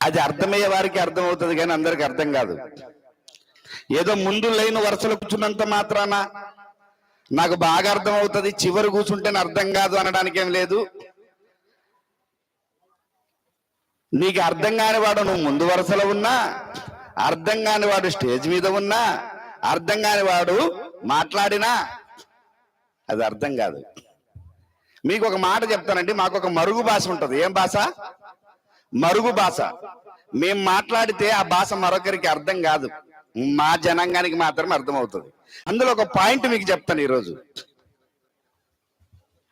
అది అర్థమయ్యే వారికి అర్థమవుతుంది కానీ అందరికి అర్థం కాదు. ఏదో ముందు లైన్ వరుసలో కూర్చున్నంత మాత్రాన నాకు బాగా అర్థమవుతుంది చివరి కూర్చుంటేనే అర్థం కాదు అనడానికి ఏం లేదు. నీకు అర్థం కాని వాడు నువ్వు ముందు వరుసలో ఉన్నా అర్థం కాని వాడు స్టేజ్ మీద ఉన్నా అర్థం కాని వాడు మాట్లాడినా అది అర్థం కాదు. మీకు ఒక మాట చెప్తానండి మాకు ఒక మరుగు భాష ఉంటుంది. ఏం భాష? మరుగు భాష. మేము మాట్లాడితే ఆ భాష మరొకరికి అర్థం కాదు. మా జనాంగానికి మాత్రమే అర్థమవుతుంది. అందులో ఒక పాయింట్ మీకు చెప్తాను ఈరోజు.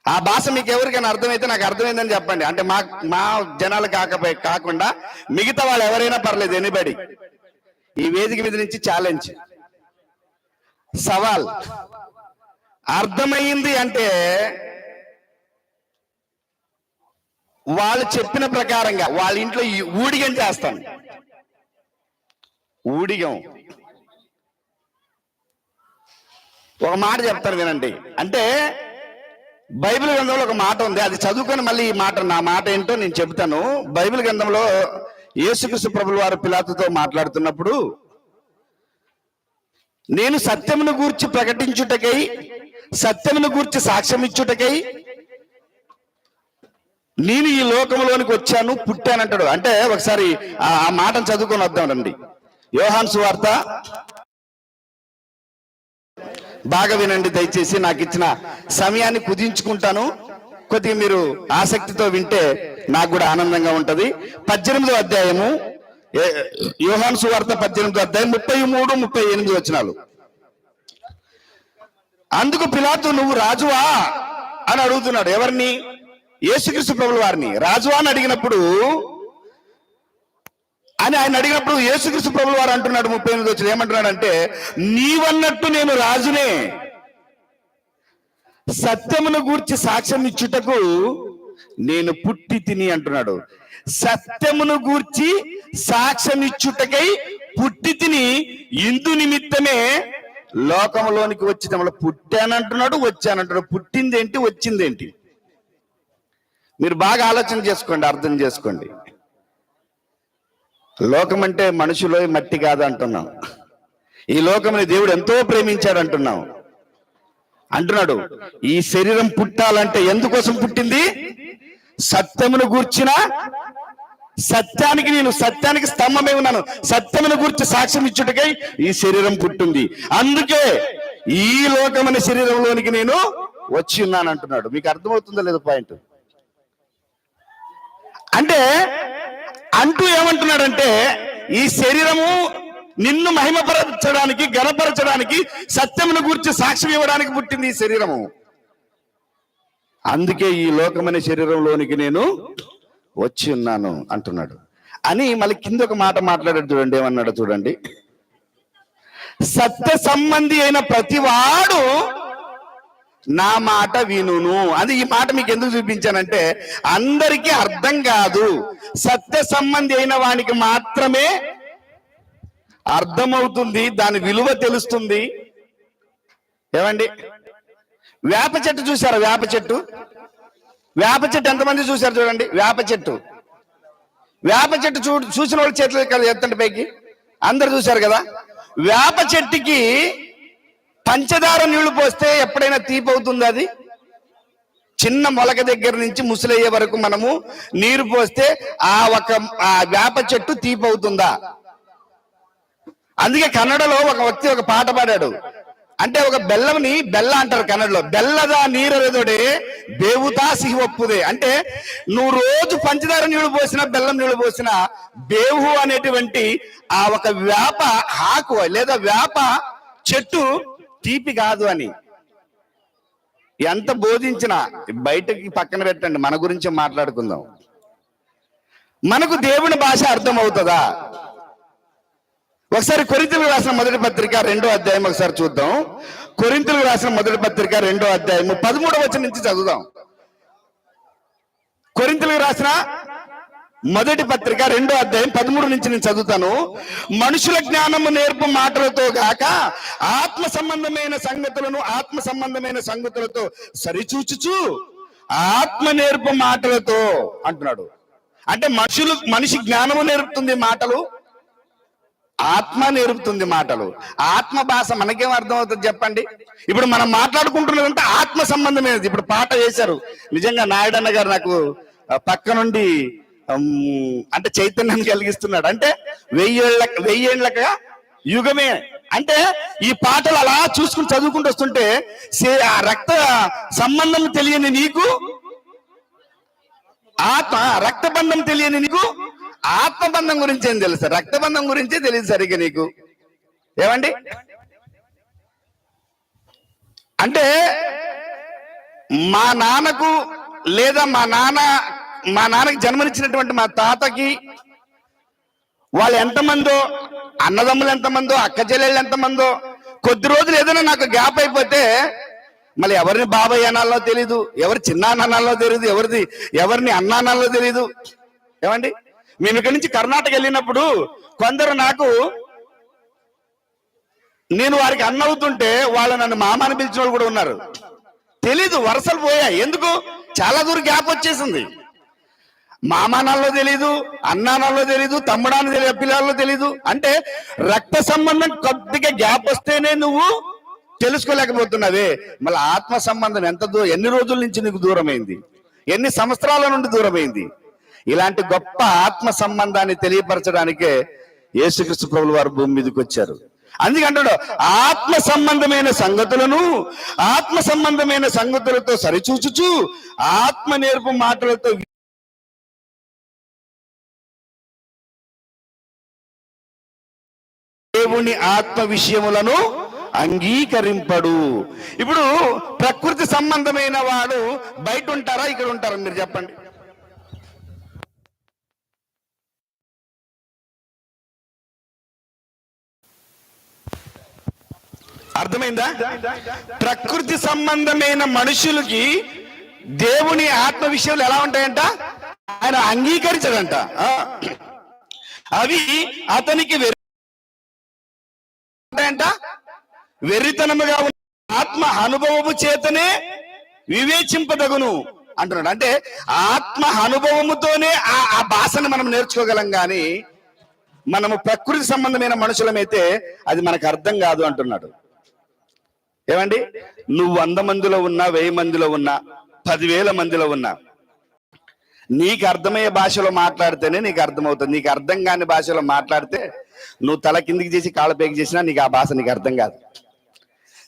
ఆ భాష మీకు ఎవరికైనా అర్థమైతే నాకు అర్థమైందని చెప్పండి. అంటే మా మా జనాలు కాకపోయి కాకుండా మిగతా వాళ్ళు ఎవరైనా పర్లేదు ఎనిబడి ఈ వేదిక మీద నుంచి ఛాలెంజ్ సవాల్. అర్థమైంది అంటే వాళ్ళు చెప్పిన ప్రకారంగా వాళ్ళ ఇంట్లో ఈ ఊడిగం చేస్తాను ఊడిగం. ఒక మాట చెప్తాను వినండి. అంటే బైబిల్ గ్రంథంలో ఒక మాట ఉంది. అది చదువుకొని మళ్ళీ ఈ మాట నా మాట ఏంటో నేను చెబుతాను. బైబిల్ గ్రంథంలో యేసుకృష్ణ ప్రభులు వారు పిలాతుతో మాట్లాడుతున్నప్పుడు నేను సత్యమును గూర్చి ప్రకటించుటకై సత్యమును గూర్చి సాక్ష్యం ఇచ్చుటకై నేను ఈ లోకంలోనికి వచ్చాను పుట్టానంటాడు. అంటే ఒకసారి ఆ మాటను చదువుకొని వద్దాం రండి. యోహాన్ వార్త బాగా వినండి దయచేసి నాకు ఇచ్చిన సమయాన్ని కుదించుకుంటాను. కొద్దిగా మీరు ఆసక్తితో వింటే నాకు కూడా ఆనందంగా ఉంటది. పద్దెనిమిదో అధ్యాయము. యోహాన్ యోహాను సువార్త పద్దెనిమిదో అధ్యాయం ముప్పై మూడు ముప్పై ఎనిమిది వచ్చినాలు అందుకు పిలాతు నువ్వు రాజువా? అని అడుగుతున్నాడు. ఎవరిని? యేసుక్రీస్తు ప్రభుల వారిని. రాజు అని అడిగినప్పుడు అని ఆయన అడిగినప్పుడు యేసుక్రీస్తు ప్రభుల వారు అంటున్నాడు ముప్పై ఎనిమిది వచ్చిన ఏమంటున్నాడంటే నీవన్నట్టు నేను రాజునే. సత్యమును గూర్చి సాక్ష్యం ఇచ్చుటకు నేను పుట్టి తిని అంటున్నాడు. సత్యమును గూర్చి సాక్ష్యం ఇచ్చుటకై పుట్టి తిని ఇందు నిమిత్తమే లోకంలోనికి వచ్చి తమలో పుట్టానంటున్నాడు వచ్చానంటున్నాడు. పుట్టిందేంటి వచ్చిందేంటి? మీరు బాగా ఆలోచన చేసుకోండి అర్థం చేసుకోండి. లోకం అంటే మనుషులో మట్టి కాదు అంటున్నాం. ఈ లోకముని దేవుడు ఎంతో ప్రేమించాడు అంటున్నాం. అంటున్నాడు ఈ శరీరం పుట్టాలంటే ఎందుకోసం పుట్టింది? సత్యమును గూర్చిన సత్యానికి నేను సత్యానికి స్తంభమే ఉన్నాను. సత్యమును గూర్చి సాక్ష్యం ఇచ్చుటకై ఈ శరీరం పుట్టింది. అందుకే ఈ లోకమైన శరీరంలోనికి నేను వచ్చి ఉన్నాను అంటున్నాడు మీకు అర్థమవుతుందో లేదో పాయింట్? అంటే అంటూ ఏమంటున్నాడంటే ఈ శరీరము నిన్ను మహిమపరచడానికి గణపరచడానికి సత్యమును గురించి సాక్ష్యం ఇవ్వడానికి పుట్టింది ఈ శరీరము. అందుకే ఈ లోకమైన శరీరంలోనికి నేను వచ్చి ఉన్నాను అంటున్నాడు. అని మళ్ళీ కింద ఒక మాట మాట్లాడాడు చూడండి ఏమన్నాడు చూడండి. సత్య సంబంధి అయిన ప్రతివాడు నా మాట వినును అది ఈ మాట మీకు ఎందుకు చూపించానంటే అందరికీ అర్థం కాదు. సత్య సంబంధి అయిన వానికి మాత్రమే అర్థమవుతుంది దాని విలువ తెలుస్తుంది. ఏమండి? వేప చెట్టు చూసారా వేప చెట్టు? వేప చెట్టు ఎంతమంది చూసారు చూడండి? వేప చెట్టు. వేప చెట్టు చూ చూసిన వాళ్ళు చేతులు కదా ఎత్తండి పైకి. అందరు చూశారు కదా? వేప చెట్టుకి పంచదార నీళ్ళు పోస్తే ఎప్పుడైనా తీపి అవుతుంది అది? చిన్న మొలక దగ్గర నుంచి ముసలయ్యే వరకు మనము నీరు పోస్తే ఆ ఒక ఆ వేప చెట్టు తీపి అవుతుందా? అందుకే కన్నడలో ఒక వ్యక్తి ఒక పాట పాడాడు. అంటే ఒక బెల్లంని బెల్ల అంటారు కన్నడలో. బెల్లదా నీరెదుడే దేవుతా సిహి ఒప్పుదే. అంటే నువ్వు రోజు పంచదార నీళ్ళు పోసినా బెల్లం నీళ్ళు పోసినా బేవు అనేటువంటి ఆ ఒక వేప ఆకు లేదా వేప చెట్టు తీపి కాదు అని. ఎంత బోధించినా బయటకి పక్కన పెట్టండి మన గురించి మాట్లాడుకుందాం. మనకు దేవుని భాష అర్థం అవుతుందా ఒకసారి కొరింతలు రాసిన మొదటి పత్రిక రెండో అధ్యాయం ఒకసారి చూద్దాం. కొరింతలు రాసిన మొదటి పత్రిక రెండో అధ్యాయం పదమూడవ వచ్చిన నుంచి చదువుదాం. కొరింతలు రాసిన మొదటి పత్రిక రెండో అధ్యాయం పదమూడు నుంచి నేను చదువుతాను. మనుషుల జ్ఞానము నేర్పు మాటలతో గాక ఆత్మ సంబంధమైన సంగతులను ఆత్మ సంబంధమైన సంగతులతో సరిచూచుచు ఆత్మ నేర్పు మాటలతో అంటున్నాడు. అంటే మనుషులు మనిషి జ్ఞానము నేర్పుతుంది మాటలు ఆత్మ నేర్పుతుంది మాటలు. ఆత్మ భాష మనకేం అర్థం అవుతుంది చెప్పండి? ఇప్పుడు మనం మాట్లాడుకుంటున్నదంటే ఆత్మ సంబంధమైనది. ఇప్పుడు పాట వేశారు. నిజంగా నాయుడన్న గారు నాకు పక్క నుండి అంటే చైతన్యాన్ని కలిగిస్తున్నాడు. అంటే వెయ్యేళ్ళ వెయ్యేళ్ళక యుగమే. అంటే ఈ పాటలు అలా చూసుకుని చదువుకుంటూ వస్తుంటే ఆ రక్త సంబంధం తెలియని నీకు ఆత్మ రక్తబంధం తెలియని నీకు ఆత్మబంధం గురించి ఏం తెలుసు? రక్తబంధం గురించే తెలియదు సరిగ్గా నీకు. ఏమండి? అంటే మా నాన్నకు లేదా మా నాన్న మా నాన్నకి జన్మనిచ్చినటువంటి మా తాతకి వాళ్ళు ఎంతమందో అన్నదమ్ములు ఎంతమందో అక్క చెల్లెళ్ళు ఎంతమందో కొద్ది రోజులు ఏదైనా నాకు గ్యాప్ అయిపోతే మళ్ళీ ఎవరిని బాబాయ్ అనాలో తెలీదు ఎవరి చిన్న తెలియదు ఎవరిది ఎవరిని అన్నానాలో తెలీదు. ఏమండి? మేము ఇక్కడి నుంచి కర్ణాటక వెళ్ళినప్పుడు కొందరు నాకు నేను వారికి అన్న అవుతుంటే వాళ్ళు నన్ను మామ అని పిలిచిన వాళ్ళు కూడా ఉన్నారు. తెలీదు వరుసలు పోయాయి. ఎందుకు? చాలా దూరం గ్యాప్ వచ్చేసింది. మామానాల్లో తెలీదు అన్నానాల్లో తెలీదు తమ్ముడాన్ని తెలియదు పిల్లల్లో తెలీదు. అంటే రక్త సంబంధం కొద్దిగా గ్యాప్ వస్తేనే నువ్వు తెలుసుకోలేకపోతున్నావే మళ్ళీ ఆత్మ సంబంధం ఎంత దూరం ఎన్ని రోజుల నుంచి నీకు దూరమైంది? ఎన్ని సంవత్సరాల నుండి దూరమైంది? ఇలాంటి గొప్ప ఆత్మ సంబంధాన్ని తెలియపరచడానికే యేసుక్రీస్తు ప్రభులు వారు భూమి మీదకి వచ్చారు. అందుకంటాడు ఆత్మ సంబంధమైన సంగతులను ఆత్మ సంబంధమైన సంగతులతో సరిచూచుచు ఆత్మ నేర్పు మాటలతో దేవుని ఆత్మ విషయములను అంగీకరింపడు. ఇప్పుడు ప్రకృతి సంబంధమైన వాడు బయట ఉంటారా ఇక్కడ ఉంటారా మీరు చెప్పండి. అర్థమైందా? ప్రకృతి సంబంధమైన మనుషులకి దేవుని ఆత్మ విషయాలు ఎలా ఉంటాయంట? ఆయన అంగీకరించడంట. ఆ. అవి అతనికి వెర్రి ఉంటాయంట వెర్రితనముగా ఉన్న ఆత్మ అనుభవము చేతనే వివేచింపదగును అంటున్నాడు. అంటే ఆత్మ అనుభవముతోనే ఆ ఆ భాషను మనం నేర్చుకోగలం గాని మనము ప్రకృతి సంబంధమైన మనుషులమైతే అది మనకు అర్థం కాదు అంటున్నాడు. ఏమండి? నువ్వు వంద మందిలో ఉన్నా వెయ్యి మందిలో ఉన్నా పదివేల మందిలో ఉన్నా నీకు అర్థమయ్యే భాషలో మాట్లాడితేనే నీకు అర్థమవుతుంది. నీకు అర్థం కాని భాషలో మాట్లాడితే నువ్వు తల కిందికి చేసి కాళ్ళ పేకి చేసినా నీకు ఆ భాష నీకు అర్థం కాదు.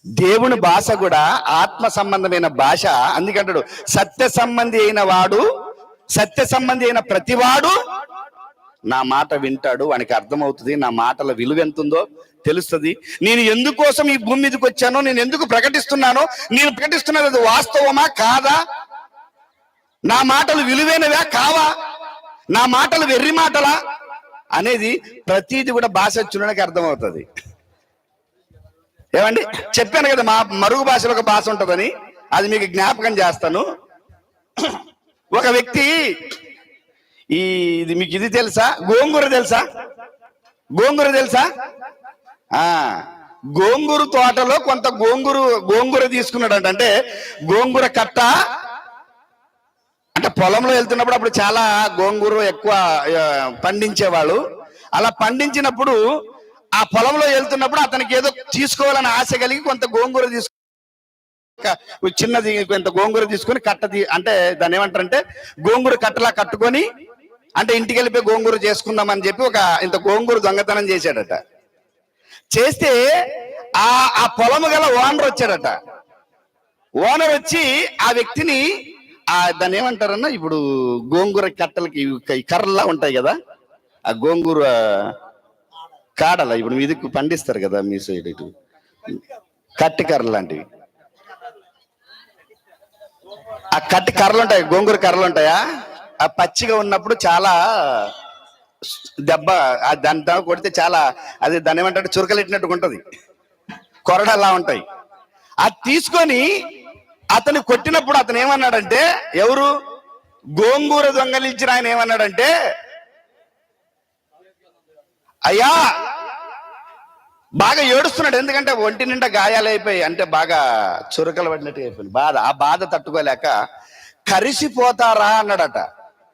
దేవుని భాష కూడా ఆత్మ సంబంధమైన భాష. అందుకంటాడు సత్య సంబంధి అయిన వాడు సత్య సంబంధి అయిన ప్రతివాడు నా మాట వింటాడు వానికి అర్థమవుతుంది నా మాటల విలువ ఎంత ఉందో తెలుస్తుంది. నేను ఎందుకోసం ఈ భూమి మీదకి వచ్చానో నేను ఎందుకు ప్రకటిస్తున్నానో నేను ప్రకటిస్తున్నది అది వాస్తవమా కాదా? నా మాటలు విలువైనవా కావా? నా మాటలు వెర్రి మాటలా? అనేది ప్రతిది కూడా భాష చూడడానికి అర్థమవుతుంది. ఏమండి? చెప్పాను కదా మా మరుగు భాషలో ఒక భాష ఉంటుందని. అది మీకు జ్ఞాపకం చేస్తాను. ఒక వ్యక్తి ఈ ఇది మీకు ఇది తెలుసా? గోంగూర తెలుసా? గోంగూర తెలుసా? ఆ గోంగూర తోటలో కొంత గోంగూర గోంగూర తీసుకున్నాడు అంటే గోంగూర కట్ట అంటే పొలంలో వెళ్తున్నప్పుడు అప్పుడు చాలా గోంగూర ఎక్కువ పండించేవాళ్ళు. అలా పండించినప్పుడు ఆ పొలంలో వెళ్తున్నప్పుడు అతనికి ఏదో తీసుకోవాలని ఆశ కలిగి కొంత గోంగూర తీసుకు చిన్నది కొంత గోంగూర తీసుకొని కట్ట అంటే దాన్ని ఏమంటారంటే గోంగూర కట్టలా కట్టుకొని అంటే ఇంటికి వెళ్ళిపోయి గోంగూర చేసుకుందామని చెప్పి ఒక ఇంత గోంగూర దొంగతనం చేశాడట. చేస్తే ఆ ఆ పొలము గల ఓనర్ వచ్చాడట. ఓనర్ వచ్చి ఆ వ్యక్తిని ఆ దాన్ని ఏమంటారన్నా ఇప్పుడు గోంగూర కట్టలకి కర్రలా ఉంటాయి కదా ఆ గోంగూర కాడల ఇప్పుడు మీ పండిస్తారు కదా మీ సైడ్ ఇటు. కట్టి కర్రలు లాంటివి. ఆ కట్టి కర్రలు ఉంటాయి గోంగూర కర్రలు ఉంటాయా? ఆ పచ్చిగా ఉన్నప్పుడు చాలా దెబ్బ ఆ దాని దెబ్బ కొడితే చాలా అది దాన్ని ఏమంటారు ఉంటుంది. కొరడ కొరడలా ఉంటాయి. అది తీసుకొని అతను కొట్టినప్పుడు అతను ఏమన్నాడంటే ఎవరు? గోంగూర దొంగలించిన ఆయన ఏమన్నాడంటే అయ్యా! బాగా ఏడుస్తున్నాడు. ఎందుకంటే ఒంటి నిండా గాయాలైపోయి అంటే బాగా చురకలు పడినట్టు అయిపోయింది. బాధ. ఆ బాధ తట్టుకోలేక కరిసిపోతారా అన్నాడట.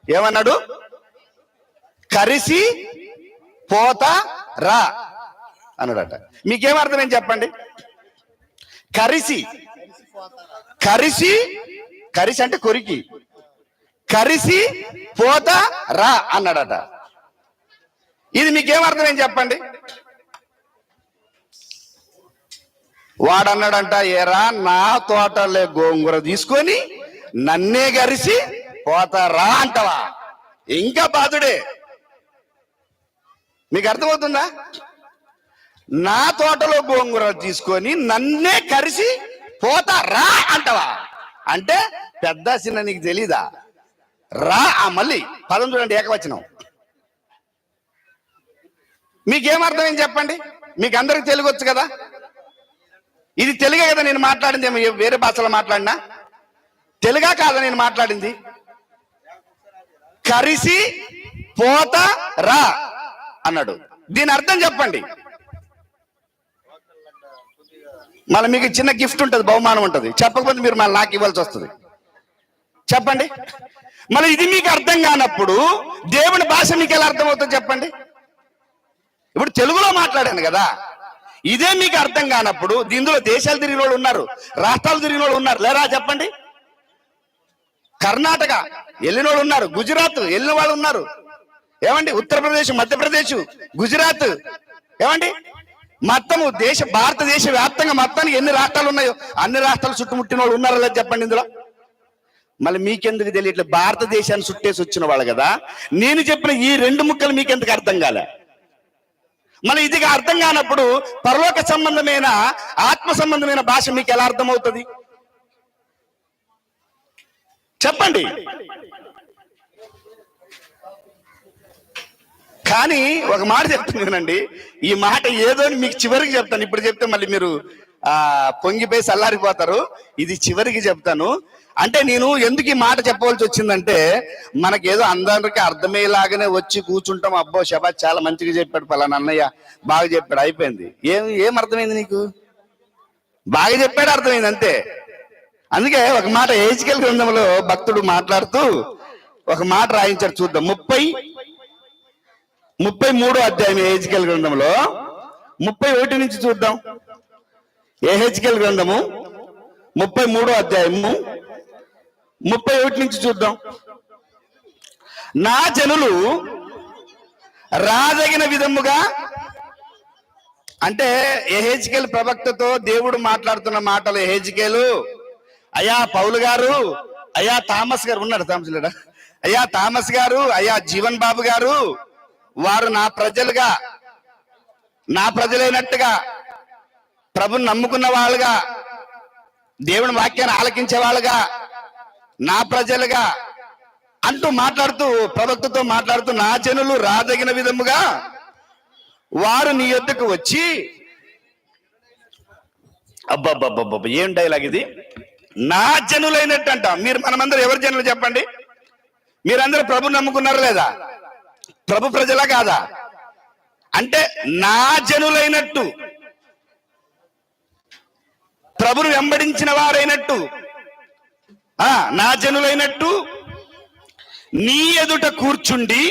ఏమన్నాడు? కరిసి పోత రా అన్నాడట. మీకేం ఏం చెప్పండి? కరిసి. కరిసి కరిసి అంటే కొరికి. కరిసి పోత రా అన్నాడట. ఇది మీకేం ఏం చెప్పండి? వాడన్నాడంట ఏరా నా తోటలే గోంగూర తీసుకొని నన్నే గరిసి పోతారా అంటవా? ఇంకా బాధుడే. మీకు అర్థమవుతుందా? నా తోటలో గోంగూర తీసుకొని నన్నే కరిసి పోతారా అంటవా? అంటే పెద్ద చిన్న నీకు తెలీదా? రా ఆ మళ్ళీ. పదం చూడండి ఏకవచనం. మీకేం చెప్పండి? మీకు అందరికి తెలుగు వచ్చు కదా? ఇది తెలుగే కదా నేను మాట్లాడింది? వేరే భాషలో మాట్లాడినా? తెలుగా కాదా నేను మాట్లాడింది? కరిసి పోత రా అన్నాడు. దీని అర్థం చెప్పండి. మళ్ళీ మీకు చిన్న గిఫ్ట్ ఉంటుంది బహుమానం ఉంటుంది. చెప్పకపోతే మీరు మళ్ళీ నాకు ఇవ్వాల్సి వస్తుంది. చెప్పండి. మళ్ళీ ఇది మీకు అర్థం కానప్పుడు దేవుని భాష మీకు ఎలా అర్థమవుతుంది చెప్పండి? ఇప్పుడు తెలుగులో మాట్లాడాను కదా. ఇదే మీకు అర్థం కానప్పుడు దీనిలో దేశాలు తిరిగిన వాళ్ళు ఉన్నారు రాష్ట్రాలు తిరిగిన వాళ్ళు ఉన్నారు. లేరా చెప్పండి? కర్ణాటక వెళ్ళిన వాళ్ళు ఉన్నారు గుజరాత్ వెళ్ళిన వాళ్ళు ఉన్నారు. ఏమండి? ఉత్తరప్రదేశ్ మధ్యప్రదేశ్ గుజరాత్. ఏమండి? మొత్తము దేశ భారతదేశ వ్యాప్తంగా మొత్తానికి ఎన్ని రాష్ట్రాలు ఉన్నాయో అన్ని రాష్ట్రాలు చుట్టుముట్టిన వాళ్ళు ఉన్నారో లేదు చెప్పండి ఇందులో? మళ్ళీ మీకెందుకు తెలియట్లేదు? భారతదేశాన్ని చుట్టేసి వచ్చిన వాళ్ళు కదా. నేను చెప్పిన ఈ రెండు ముక్కలు మీకెందుకు అర్థం కాలే? మళ్ళీ ఇది అర్థం కానప్పుడు పరలోక సంబంధమైన ఆత్మ సంబంధమైన భాష మీకు ఎలా అర్థమవుతుంది? చెప్పండి. కానీ ఒక మాట చెప్తున్నానండి ఈ మాట ఏదో అని మీకు చివరికి చెప్తాను. ఇప్పుడు చెప్తే మళ్ళీ మీరు ఆ పొంగిపోయి చల్లారిపోతారు ఇది చివరికి చెప్తాను. అంటే నేను ఎందుకు ఈ మాట చెప్పవలసి వచ్చిందంటే మనకి ఏదో అందరికి అర్థమయ్యేలాగానే వచ్చి కూర్చుంటాం. అబ్బో శబా చాలా మంచిగా చెప్పాడు పలానా అన్నయ్య బాగా చెప్పాడు. అయిపోయింది. ఏం ఏం అర్థమైంది నీకు? బాగా చెప్పాడు అర్థమైంది అంతే. అందుకే ఒక మాట ఏజికల్ గ్రంథంలో భక్తుడు మాట్లాడుతూ ఒక మాట రాయించాడు చూద్దాం. ముప్పై ముప్పై మూడో అధ్యాయం ఏజికల్ గ్రంథంలో ముప్పై ఒకటి నుంచి చూద్దాం. ఏహెచ్కెల్ గ్రంథము ముప్పై మూడో అధ్యాయము ముప్పై ఒకటి నుంచి చూద్దాం. నా జనులు రాదగిన విధముగా అంటే ఎహెచ్కేల్ ప్రవక్తతో దేవుడు మాట్లాడుతున్న మాటలు ఎహెచ్కేలు అయ్యా పౌలు గారు అయ్యా థామస్ గారు ఉన్నాడు థామస్ లేడా అయ్యా థామస్ గారు అయ్యా జీవన్ బాబు గారు వారు నా ప్రజలుగా నా ప్రజలైనట్టుగా ప్రభుని నమ్ముకున్న వాళ్ళుగా దేవుని వాక్యాన్ని ఆలకించే వాళ్ళుగా నా ప్రజలుగా అంటూ మాట్లాడుతూ ప్రవక్తతో మాట్లాడుతూ నా జనులు రాదగిన విధముగా వారు నీ యొద్దకు వచ్చి అబ్బబ్బబ్బబ్బ ఏం డైలాగ్ ఇది? నా జనులైనట్టు అంట మీరు మనమందరం ఎవరి జనులు చెప్పండి? మీరందరూ ప్రభు నమ్ముకున్నారా లేదా? ప్రభు ప్రజలా కాదా? అంటే నా జనులైనట్టు ప్రభును వెంబడించిన వారైనట్టు నా జనులైనట్టు నీ ఎదుట కూర్చుండి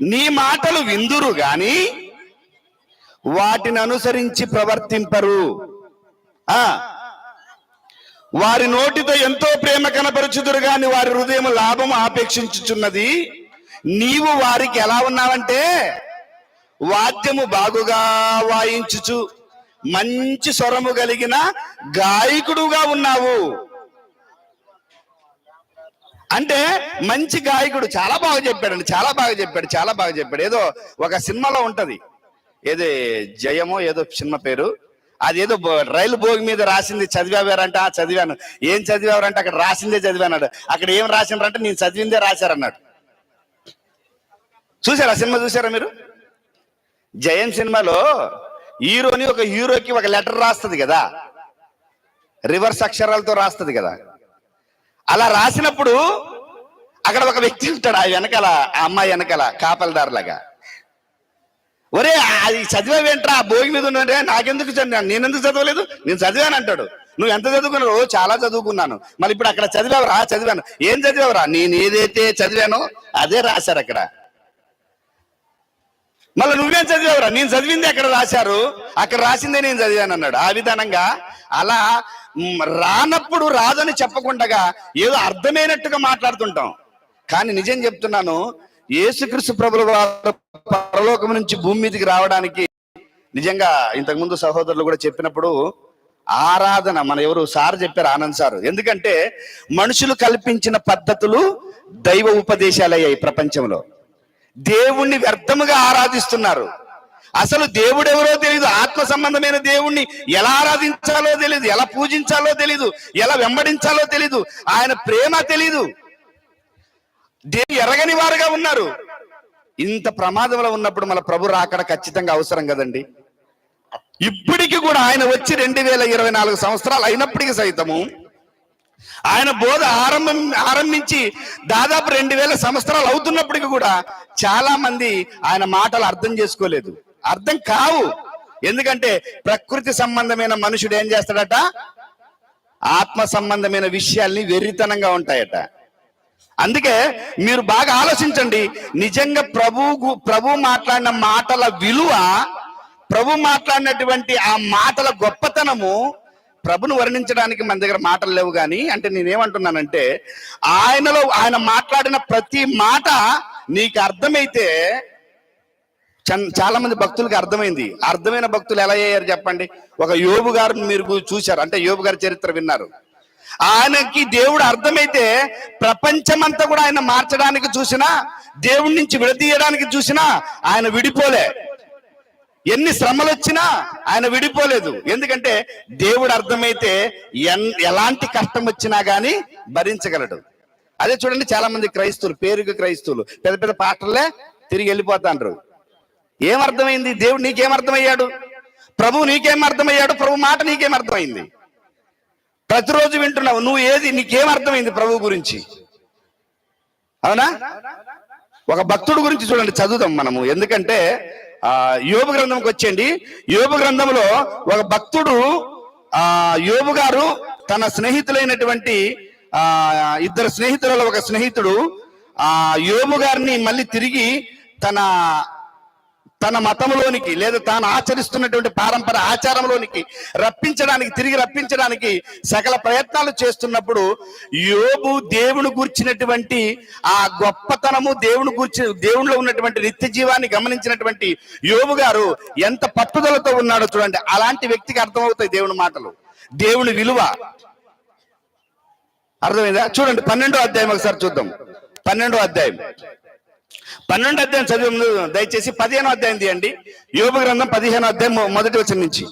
నీ మాటలు విందురు గాని వాటిని అనుసరించి ప్రవర్తింపరు. ఆ వారి నోటితో ఎంతో ప్రేమ కనపరుచుదురు గాని వారి హృదయం లాభం ఆపేక్షించుచున్నది. నీవు వారికి ఎలా ఉన్నావంటే వాద్యము బాగుగా వాయించుచు మంచి స్వరము కలిగిన గాయకుడుగా ఉన్నావు. అంటే మంచి గాయకుడు చాలా బాగా చెప్పాడండి చాలా బాగా చెప్పాడు చాలా బాగా చెప్పాడు. ఏదో ఒక సినిమాలో ఉంటది. ఏది జయమో ఏదో సినిమా పేరు. అది ఏదో బో- రైలు భోగి మీద రాసింది చదివావారంట "ఆ, చదివాను. ఏం చదివారంటే అక్కడ రాసిందే చదివానాడు అక్కడ ఏం రాసినారంటే నేను చదివిందే రాశారన్నాడు. చూసారా సినిమా చూసారా మీరు? జయం సినిమాలో హీరోని ఒక హీరోకి ఒక లెటర్ రాస్తుంది కదా. రివర్స్ అక్షరాలతో రాస్తుంది కదా. అలా రాసినప్పుడు అక్కడ ఒక వ్యక్తి ఉంటాడు ఆ వెనకాల ఆ అమ్మాయి వెనకాల కాపలదారులాగా. ఒరే అది చదివేంట్రా ఆ భోగి మీద ఉన్నట్టే నాకెందుకు చదివాను నేనెందుకు చదవలేదు? నేను చదివాను అంటాడు. నువ్వు ఎంత చదువుకున్నావు? చాలా చదువుకున్నాను. మళ్ళీ ఇప్పుడు అక్కడ చదివావురా? చదివాను. ఏం చదివావురా? నేను ఏదైతే చదివానో అదే రాశారు అక్కడ. మళ్ళీ నువ్వేం చదివావురా? నేను చదివింది అక్కడ రాశారు. అక్కడ రాసిందే నేను చదివాను అన్నాడు. ఆ విధానంగా అలా రానప్పుడు రాదని చెప్పకుండా ఏదో అర్థమైనట్టుగా మాట్లాడుతుంటాం. కానీ నిజం చెప్తున్నాను యేసుక్రీస్తు ప్రభుల వారు పరలోకం నుంచి భూమి మీదకి రావడానికి నిజంగా ఇంతకుముందు సహోదరులు కూడా చెప్పినప్పుడు ఆరాధన మన ఎవరు సార్ చెప్పారు ఆనంద్ సార్. ఎందుకంటే మనుషులు కల్పించిన పద్ధతులు దైవ ఉపదేశాలయ్యాయి ప్రపంచంలో. దేవుణ్ణి వ్యర్థముగా ఆరాధిస్తున్నారు. అసలు దేవుడు ఎవరో తెలియదు ఆత్మ సంబంధమైన దేవుణ్ణి ఎలా ఆరాధించాలో తెలియదు ఎలా పూజించాలో తెలియదు ఎలా వెంబడించాలో తెలియదు ఆయన ప్రేమ తెలీదు. దేవి ఎరగని వారుగా ఉన్నారు. ఇంత ప్రమాదంలో ఉన్నప్పుడు మన ప్రభు రాకడ ఖచ్చితంగా అవసరం కదండి. ఇప్పటికి కూడా ఆయన వచ్చి రెండు వేల ఇరవై నాలుగు సంవత్సరాలు అయినప్పటికీ సైతము ఆయన బోధ ఆరంభం ఆరంభించి దాదాపు రెండు వేల సంవత్సరాలు అవుతున్నప్పటికీ కూడా చాలా మంది ఆయన మాటలు అర్థం చేసుకోలేదు. అర్థం కావు. ఎందుకంటే ప్రకృతి సంబంధమైన మనుషుడు ఏం చేస్తాడట? ఆత్మ సంబంధమైన విషయాల్ని వెర్రితనంగా ఉంటాయట. అందుకే మీరు బాగా ఆలోచించండి. నిజంగా ప్రభు ప్రభు మాట్లాడిన మాటల విలువ ప్రభు మాట్లాడినటువంటి ఆ మాటల గొప్పతనము ప్రభును వర్ణించడానికి మన దగ్గర మాటలు లేవు కానీ అంటే నేనేమంటున్నానంటే ఆయనలో ఆయన మాట్లాడిన ప్రతి మాట నీకు అర్థమైతే చాలా మంది భక్తులకు అర్థమైంది. అర్థమైన భక్తులు ఎలా అయ్యారు చెప్పండి? ఒక యోబు గారిని మీరు చూశారు. అంటే యోబు గారి చరిత్ర విన్నారు. ఆయనకి దేవుడు అర్థమైతే ప్రపంచమంతా కూడా ఆయన మార్చడానికి చూసినా దేవుడి నుంచి విడదీయడానికి చూసినా ఆయన విడిపోలే. ఎన్ని శ్రమలు వచ్చినా ఆయన విడిపోలేదు. ఎందుకంటే దేవుడు అర్థమైతే ఎన్ ఎలాంటి కష్టం వచ్చినా కానీ భరించగలడు. అదే చూడండి చాలా మంది క్రైస్తువులు పేరుకి క్రైస్తువులు పెద్ద పెద్ద పాటలే తిరిగి వెళ్ళిపోతాండ్రు. ఏం అర్థమైంది దేవుడు నీకేం అర్థమయ్యాడు ప్రభు నీకేం అర్థమయ్యాడు ప్రభు మాట నీకేం అర్థమైంది ప్రతిరోజు వింటున్నావు నువ్వు ఏది నీకేం అర్థమైంది ప్రభు గురించి? అవునా? ఒక భక్తుడు గురించి చూడండి చదువుదాం మనము. ఎందుకంటే ఆ యోగు గ్రంథంకి వచ్చేయండి. యోగు గ్రంథంలో ఒక భక్తుడు ఆ యోగు గారు తన స్నేహితులైనటువంటి ఆ ఇద్దరు స్నేహితులలో ఒక స్నేహితుడు ఆ యోగు గారిని మళ్ళీ తిరిగి తన తన మతంలోనికి లేదా తాను ఆచరిస్తున్నటువంటి పారంపర ఆచారంలోనికి రప్పించడానికి తిరిగి రప్పించడానికి సకల ప్రయత్నాలు చేస్తున్నప్పుడు యోబు దేవుని గూర్చినటువంటి ఆ గొప్పతనము దేవుని గూర్చి దేవునిలో ఉన్నటువంటి నిత్య జీవాన్ని గమనించినటువంటి యోబు గారు ఎంత పట్టుదలతో ఉన్నాడో చూడండి. అలాంటి వ్యక్తికి అర్థమవుతాయి దేవుని మాటలు. దేవుని విలువ. అర్థమైందా? చూడండి పన్నెండో అధ్యాయం ఒకసారి చూద్దాం. పన్నెండో అధ్యాయం. పన్నెండు అధ్యాయం చదివి దయచేసి పదిహేను అధ్యాయం తీయండి. యోగ గ్రంథం పదిహేను అధ్యాయం మొదటి వచ్చిన నుంచి.